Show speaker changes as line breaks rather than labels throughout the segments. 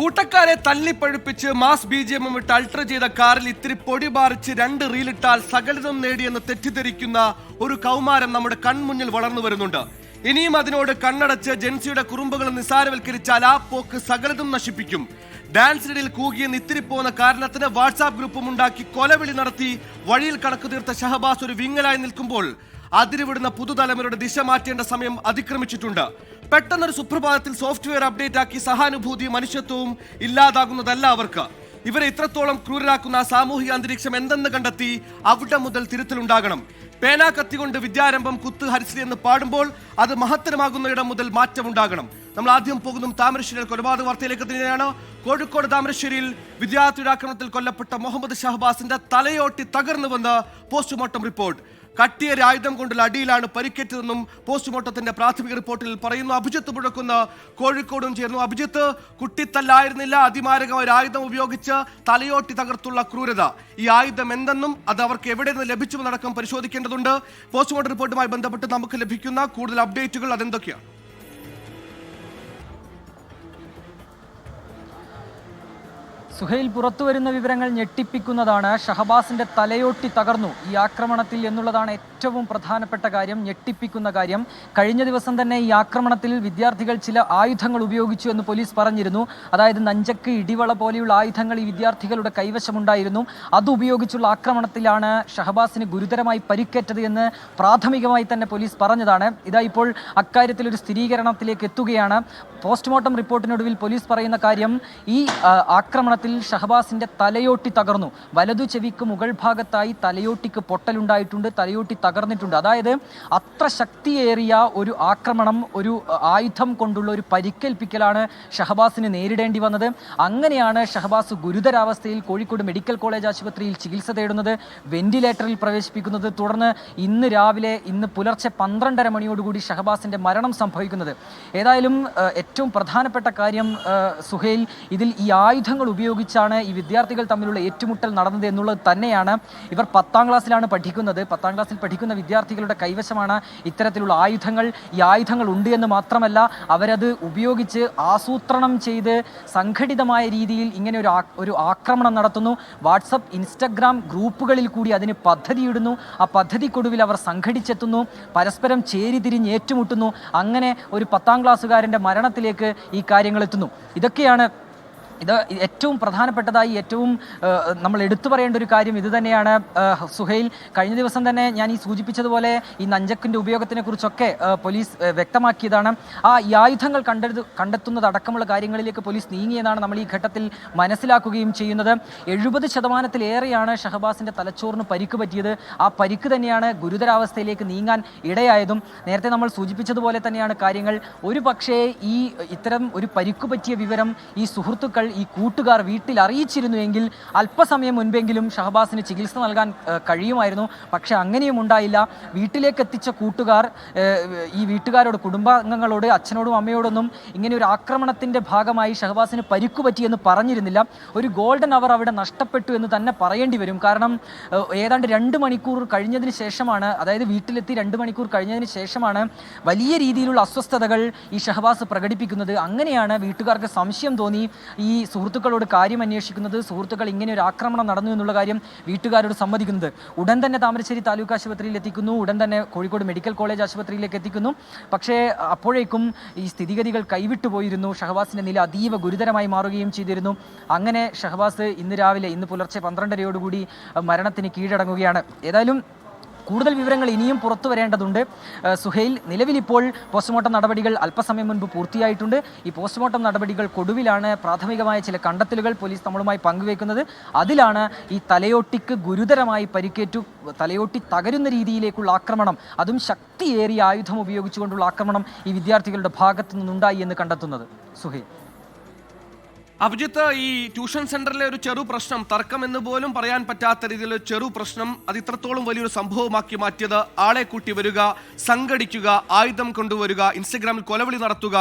കൂട്ടക്കാരെ തല്ലിപ്പഴുപ്പിച്ച് mass B G എമ്മും ഇട്ട് അൾട്ര ചെയ്ത കാറിൽ ഇത്തിരി പൊടി ബാറിച്ച് രണ്ട് റീലിട്ടാൽ സകലതും നേടിയെന്ന് തെറ്റിദ്ധരിക്കുന്ന ഒരു കൗമാരം നമ്മുടെ കൺമുന്നിൽ വളർന്നു വരുന്നുണ്ട്. ഇനിയും അതിനോട് കണ്ണടച്ച് ജൻസിയുടെ കുറുമ്പുകൾ നിസാരവൽക്കരിച്ചാൽ ആ പോക്ക് സകലതും നശിപ്പിക്കും. ഡാൻസിനിടയിൽ കൂകിയെന്ന് ഇത്തിരി പോകുന്ന കാരണത്തിന് വാട്സാപ്പ് ഗ്രൂപ്പും ഉണ്ടാക്കി കൊലവിളി നടത്തി വഴിയിൽ കണക്ക് തീർത്ത ഷഹബാസ് ഒരു വിങ്ങലായി നിൽക്കുമ്പോൾ അതിരുവിടുന്ന പുതുതലമുറയുടെ ദിശ മാറ്റേണ്ട സമയം അതിക്രമിച്ചിട്ടുണ്ട്. പെട്ടെന്നൊരു സുപ്രഭാതത്തിൽ സോഫ്റ്റ്വെയർ അപ്ഡേറ്റ് ആക്കി സഹാനുഭൂതി മനുഷ്യത്വവും ഇല്ലാതാകുന്നതല്ല അവർക്ക്. ഇവരെ ഇത്രത്തോളം ക്രൂരരാക്കുന്ന സാമൂഹിക അന്തരീക്ഷം എന്തെന്ന് കണ്ടെത്തി അവിടെ മുതൽ തിരുത്തലുണ്ടാകണം. പേനാ കത്തികൊണ്ട് വിദ്യാരംഭം കുത്ത് ഹരിശ്രീ എന്ന് പാടുമ്പോൾ അത് മഹത്തരമാകുന്ന ഇടം മുതൽ മാറ്റമുണ്ടാകണം. നമ്മൾ ആദ്യം പോകുന്നതും താമരശ്ശേരിയിൽ കൊലപാതക വാർത്തയിലേക്ക് തന്നെയാണ് കോഴിക്കോട് താമരശ്ശേരിയിൽ വിദ്യാർത്ഥിയുടെ ആക്രമണത്തിൽ കൊല്ലപ്പെട്ട മുഹമ്മദ് ഷഹബാസിന്റെ തലയോട്ടി തകർന്നുവെന്ന് പോസ്റ്റ്മോർട്ടം റിപ്പോർട്ട്. കട്ടിയേറിയ ആയുധം കൊണ്ടുള്ള അടിയിലാണ് പരിക്കേറ്റതെന്നും പോസ്റ്റ്മോർട്ടത്തിന്റെ പ്രാഥമിക റിപ്പോർട്ടിൽ പറയുന്നു. അഭിജിത്ത് മുഴക്കുന്ന കോഴിക്കോടും ചേർന്നു. അഭിജിത്ത് കുട്ടിത്തല്ലായിരുന്നില്ല. അതിമാരകമായ ഒരു ആയുധം ഉപയോഗിച്ച് തലയോട്ടി തകർത്തുള്ള ക്രൂരത. ഈ ആയുധം എന്തെന്നും അത് അവർക്ക് എവിടെ നിന്ന് ലഭിച്ചുവെന്നടക്കം പരിശോധിക്കേണ്ടതുണ്ട്. പോസ്റ്റ്മോർട്ടം റിപ്പോർട്ടുമായി ബന്ധപ്പെട്ട് നമുക്ക് ലഭിക്കുന്ന കൂടുതൽ അപ്ഡേറ്റുകൾ അതെന്തൊക്കെയാണ്?
സുഹൈൽ പുറത്തുവരുന്ന വിവരങ്ങൾ ഞെട്ടിപ്പിക്കുന്നതാണ് ഷഹബാസിന്റെ തലയോട്ടി തകർന്നു. ഈ ആക്രമണത്തിൽ എന്നുള്ളതാണ് ഏറ്റവും പ്രധാനപ്പെട്ട കാര്യം ഞെട്ടിപ്പിക്കുന്ന കാര്യം കഴിഞ്ഞ ദിവസം തന്നെ ഈ ആക്രമണത്തിൽ വിദ്യാർത്ഥികൾ ചില ആയുധങ്ങൾ ഉപയോഗിച്ചു എന്ന് പോലീസ് പറഞ്ഞിരുന്നു. അതായത് നഞ്ചക്ക് ഇടിവള പോലെയുള്ള ആയുധങ്ങൾ ഈ വിദ്യാർത്ഥികളുടെ കൈവശമുണ്ടായിരുന്നു. അതുപയോഗിച്ചുള്ള ആക്രമണത്തിലാണ് ഷഹബാസിന് ഗുരുതരമായി പരിക്കേറ്റത് എന്ന് പ്രാഥമികമായി തന്നെ പോലീസ് പറഞ്ഞതാണ്. ഇതാ ഇപ്പോൾ അക്കാര്യത്തിൽ ഒരു സ്ഥിരീകരണത്തിലേക്ക് എത്തുകയാണ്. പോസ്റ്റ്മോർട്ടം റിപ്പോർട്ടിനൊടുവിൽ പോലീസ് പറയുന്ന കാര്യം ഈ ആക്രമണത്തിൽ ഷഹബാസിന്റെ തലയോട്ടി തകർന്നു. വലതു ചെവിക്ക് മുകൾ ഭാഗത്തായി തലയോട്ടിക്ക് പൊട്ടലുണ്ടായിട്ടുണ്ട്. തലയോട്ടി തകർന്നിട്ടുണ്ട്. അതായത് അത്ര ശക്തിയേറിയ ഒരു ആക്രമണം ഒരു ആയുധം കൊണ്ടുള്ള ഒരു പരിക്കേൽപ്പിക്കലാണ് ഷഹബാസിന് നേരിടേണ്ടി വന്നത്. അങ്ങനെയാണ് ഷഹബാസ് ഗുരുതരാവസ്ഥയിൽ കോഴിക്കോട് മെഡിക്കൽ കോളേജ് ആശുപത്രിയിൽ ചികിത്സ തേടുന്നത് വെന്റിലേറ്ററിൽ പ്രവേശിപ്പിക്കുന്നത് തുടർന്ന് ഇന്ന് രാവിലെ ഇന്ന് പുലർച്ചെ പന്ത്രണ്ടര മണിയോടുകൂടി ഷഹബാസിന്റെ മരണം സംഭവിക്കുന്നത്. ഏതായാലും ഏറ്റവും പ്രധാനപ്പെട്ട കാര്യം സുഹേൽ ഇതിൽ ഈ ആയുധങ്ങൾ ഉപയോഗിച്ചാണ് ഈ വിദ്യാർത്ഥികൾ തമ്മിലുള്ള ഏറ്റുമുട്ടൽ നടന്നത് എന്നുള്ളത് തന്നെയാണ് ഇവർ പത്താം ക്ലാസ്സിലാണ് പഠിക്കുന്നത്. പത്താം ക്ലാസ്സിൽ പഠിക്കുന്ന വിദ്യാർത്ഥികളുടെ കൈവശമാണ് ഇത്തരത്തിലുള്ള ആയുധങ്ങൾ. ഈ ആയുധങ്ങൾ ഉണ്ട് എന്ന് മാത്രമല്ല അവരത് ഉപയോഗിച്ച് ആസൂത്രണം ചെയ്ത് സംഘടിതമായ രീതിയിൽ ഇങ്ങനെ ഒരു ഒരു ആക്രമണം നടത്തുന്നു. വാട്സപ്പ് ഇൻസ്റ്റഗ്രാം ഗ്രൂപ്പുകളിൽ കൂടി അതിന് പദ്ധതിയിടുന്നു. ആ പദ്ധതിക്കൊടുവിൽ അവർ സംഘടിച്ചെത്തുന്നു. പരസ്പരം ചേരിതിരിഞ്ഞ് ഏറ്റുമുട്ടുന്നു. അങ്ങനെ ഒരു പത്താം ക്ലാസ്സുകാരന്റെ മരണത്തിലേക്ക് ഈ കാര്യങ്ങൾ എത്തുന്നു. ഇതൊക്കെയാണ് ഇത് ഏറ്റവും പ്രധാനപ്പെട്ടതായി ഏറ്റവും നമ്മൾ എടുത്തു പറയേണ്ട ഒരു കാര്യം ഇത് തന്നെയാണ്. സുഹൈൽ കഴിഞ്ഞ ദിവസം തന്നെ ഞാൻ ഈ സൂചിപ്പിച്ചതുപോലെ ഈ നഞ്ചക്കിന്റെ ഉപയോഗത്തിനെ കുറിച്ചൊക്കെ പോലീസ് വ്യക്തമാക്കിയതാണ്. ആ ഈ ആയുധങ്ങൾ കണ്ടെടു കണ്ടെത്തുന്നത് അടക്കമുള്ള കാര്യങ്ങളിലേക്ക് പോലീസ് നീങ്ങിയതാണ് നമ്മൾ ഈ ഘട്ടത്തിൽ മനസ്സിലാക്കുകയും ചെയ്യുന്നത്. എഴുപത് ശതമാനത്തിലേറെയാണ് ഷഹബാസിന്റെ തലച്ചോറിന് പരിക്ക് പറ്റിയത്. ആ പരിക്ക് തന്നെയാണ് ഗുരുതരാവസ്ഥയിലേക്ക് നീങ്ങാൻ ഇടയായതും. നേരത്തെ നമ്മൾ സൂചിപ്പിച്ചതുപോലെ തന്നെയാണ് കാര്യങ്ങൾ. ഒരു പക്ഷേ ഈ ഇത്തരം ഒരു പരിക്ക് പറ്റിയ വിവരം ഈ സുഹൃത്തുക്കൾ ഈ കൂട്ടുകാർ വീട്ടിൽ അറിയിച്ചിരുന്നുവെങ്കിൽ അല്പസമയം മുൻപെങ്കിലും ഷഹബാസിന് ചികിത്സ നൽകാൻ കഴിയുമായിരുന്നു. പക്ഷെ അങ്ങനെയും ഉണ്ടായില്ല. വീട്ടിലേക്ക് എത്തിച്ച കൂട്ടുകാർ ഈ വീട്ടുകാരോട് കുടുംബാംഗങ്ങളോട് അച്ഛനോടും അമ്മയോടൊന്നും ഇങ്ങനെ ഒരു ആക്രമണത്തിന്റെ ഭാഗമായി ഷഹബാസിന് പരിക്കു പറ്റിയെന്ന് പറഞ്ഞിരുന്നില്ല. ഒരു ഗോൾഡൻ അവർ അവിടെ നഷ്ടപ്പെട്ടു എന്ന് തന്നെ പറയേണ്ടി വരും. കാരണം ഏതാണ്ട് രണ്ട് മണിക്കൂർ കഴിഞ്ഞതിന് ശേഷമാണ് അതായത് വീട്ടിലെത്തി രണ്ട് മണിക്കൂർ കഴിഞ്ഞതിന് ശേഷമാണ് വലിയ രീതിയിലുള്ള അസ്വസ്ഥതകൾ ഈ ഷഹബാസ് പ്രകടിപ്പിക്കുന്നത്. അങ്ങനെയാണ് വീട്ടുകാർക്ക് സംശയം തോന്നി. ഈ സുഹൃത്തുക്കളോട് കാര്യം അന്വേഷിക്കുന്നത് സുഹൃത്തുക്കൾ ഇങ്ങനെ ഒരു ആക്രമണം നടന്നു എന്നുള്ള കാര്യം വീട്ടുകാരോട് സമ്മതിക്കുന്നത്. ഉടൻ തന്നെ താമരശ്ശേരി താലൂക്ക് ആശുപത്രിയിൽ എത്തിക്കുന്നു. ഉടൻ തന്നെ കോഴിക്കോട് മെഡിക്കൽ കോളേജ് ആശുപത്രിയിലേക്ക് എത്തിക്കുന്നു. പക്ഷേ അപ്പോഴേക്കും ഈ സ്ഥിതിഗതികൾ കൈവിട്ടു പോയിരുന്നു. ഷഹബാസിന്റെ നില അതീവ ഗുരുതരമായി മാറുകയും ചെയ്തിരുന്നു. അങ്ങനെ ഷഹബാസ് ഇന്ന് രാവിലെ ഇന്ന് പുലർച്ചെ പന്ത്രണ്ടരയോടുകൂടി മരണത്തിന് കീഴടങ്ങുകയാണ്. ഏതായാലും കൂടുതൽ വിവരങ്ങൾ ഇനിയും പുറത്തു വരേണ്ടതുണ്ട്. സുഹൈൽ നിലവിലിപ്പോൾ പോസ്റ്റ്മോർട്ടം നടപടികൾ അല്പസമയം മുൻപ് പൂർത്തിയായിട്ടുണ്ട്. ഈ പോസ്റ്റ്മോർട്ടം നടപടികൾ കൊടുവിലാണ് പ്രാഥമികമായ ചില കണ്ടെത്തലുകൾ പോലീസ് നമ്മളുമായി പങ്കുവയ്ക്കുന്നത് അതിലാണ് ഈ തലയോട്ടിക്ക് ഗുരുതരമായി പരിക്കേറ്റു തലയോട്ടി തകരുന്ന രീതിയിലേക്കുള്ള ആക്രമണം അതും ശക്തിയേറിയ ആയുധം ഉപയോഗിച്ചുകൊണ്ടുള്ള ആക്രമണം ഈ വിദ്യാർത്ഥികളുടെ ഭാഗത്തു നിന്നുണ്ടായി എന്ന് കണ്ടെത്തുന്നത്. സുഹൈൽ.
അഭിജിത്ത് ഈ ട്യൂഷൻ സെന്ററിലെ ഒരു ചെറു പ്രശ്നം തർക്കം എന്ന് പോലും പറയാൻ പറ്റാത്ത രീതിയിൽ ചെറു പ്രശ്നം അത് ഇത്രത്തോളം വലിയൊരു സംഭവമാക്കി മാറ്റിയത്. ആളെ കൂട്ടി വരിക സംഘടിക്കുക ആയുധം കൊണ്ടുവരിക ഇൻസ്റ്റഗ്രാമിൽ കൊലവിളി നടത്തുക.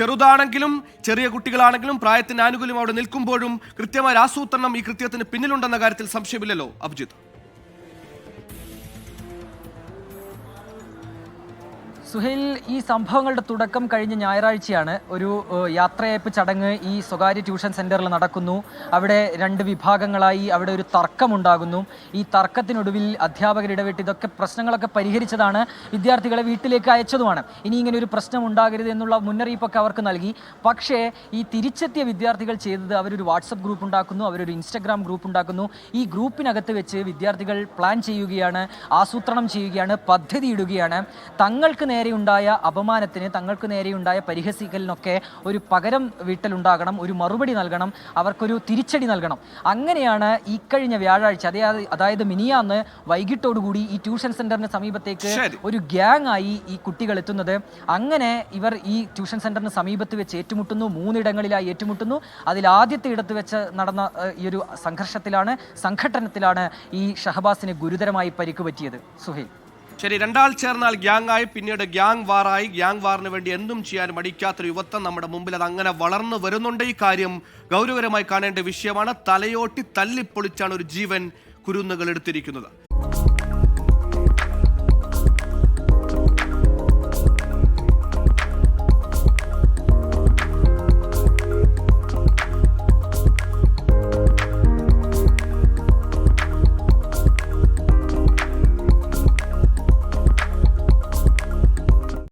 ചെറുതാണെങ്കിലും ചെറിയ കുട്ടികളാണെങ്കിലും പ്രായത്തിന് ആനുകൂല്യം അവിടെ നിൽക്കുമ്പോഴും കൃത്യമായ ആസൂത്രണം ഈ കൃത്യത്തിന് പിന്നിലുണ്ടെന്ന കാര്യത്തിൽ സംശയമില്ലല്ലോ അഭിജിത്ത്?
സുഹൈൽ ഈ സംഭവങ്ങളുടെ തുടക്കം കഴിഞ്ഞ ഞായറാഴ്ചയാണ്. ഒരു യാത്രയയപ്പ് ചടങ്ങ് ഈ സ്വകാര്യ ട്യൂഷൻ സെന്ററിൽ നടക്കുന്നു. അവിടെ രണ്ട് വിഭാഗങ്ങളായി അവിടെ ഒരു തർക്കമുണ്ടാകുന്നു. ഈ തർക്കത്തിനൊടുവിൽ അധ്യാപകർ ഇടപെട്ട് ഇതൊക്കെ പ്രശ്നങ്ങളൊക്കെ പരിഹരിച്ചതാണ് വിദ്യാർത്ഥികളെ വീട്ടിലേക്ക് അയച്ചതുമാണ്. ഇനി ഇങ്ങനെ ഒരു പ്രശ്നം ഉണ്ടാകരുത് എന്നുള്ള മുന്നറിയിപ്പൊക്കെ അവർക്ക് നൽകി. പക്ഷേ ഈ തിരിച്ചെത്തിയ വിദ്യാർത്ഥികൾ ചെയ്തത് അവരൊരു വാട്സപ്പ് ഗ്രൂപ്പ് ഉണ്ടാക്കുന്നു അവരൊരു ഇൻസ്റ്റഗ്രാം ഗ്രൂപ്പ് ഉണ്ടാക്കുന്നു. ഈ ഗ്രൂപ്പിനകത്ത് വെച്ച് വിദ്യാർത്ഥികൾ പ്ലാൻ ചെയ്യുകയാണ് ആസൂത്രണം ചെയ്യുകയാണ് പദ്ധതി ഇടുകയാണ്. തങ്ങൾക്ക് നേരെയുണ്ടായ അപമാനത്തിന് തങ്ങൾക്ക് നേരെയുണ്ടായ പരിഹസിക്കലിനൊക്കെ ഒരു പകരം വീട്ടലുണ്ടാകണം ഒരു മറുപടി നൽകണം അവർക്കൊരു തിരിച്ചടി നൽകണം. അങ്ങനെയാണ് ഇക്കഴിഞ്ഞ വ്യാഴാഴ്ച അതേ അതായത് മിനിയാന്ന് വൈകിട്ടോടുകൂടി ഈ ട്യൂഷൻ സെന്ററിന് സമീപത്തേക്ക്. ഒരു ഗ്യാങ് ആയി ഈ കുട്ടികൾ എത്തുന്നത്. അങ്ങനെ ഇവർ ഈ ട്യൂഷൻ സെന്ററിന് സമീപത്ത് വെച്ച് ഏറ്റുമുട്ടുന്നു മൂന്നിടങ്ങളിലായി ഏറ്റുമുട്ടുന്നു. അതിൽ ആദ്യത്തെ ഇടത്ത് വെച്ച് നടന്ന ഈ ഒരു സംഘർഷത്തിലാണ് സംഘട്ടനത്തിലാണ് ഈ ഷഹബാസിന് ഗുരുതരമായി പരിക്ക് പറ്റിയത്. സുഹൈൽ.
ശരി രണ്ടാൾ ചേർന്നാൽ ഗ്യാങ് ആയി പിന്നീട് ഗ്യാങ് വാറായി. ഗ്യാങ് വാറിന് വേണ്ടി എന്തും ചെയ്യാൻ മടിക്കാത്തൊരു യുവത്വം നമ്മുടെ മുമ്പിൽ അത് അങ്ങനെ വളർന്നു വരുന്നുണ്ട്. ഈ കാര്യം ഗൗരവകരമായി കാണേണ്ട വിഷയമാണ്. തലയോട്ടി തല്ലിപ്പൊളിച്ചാണ് ഒരു ജീവൻ കുരുന്നുകൾ എടുത്തിരിക്കുന്നത്.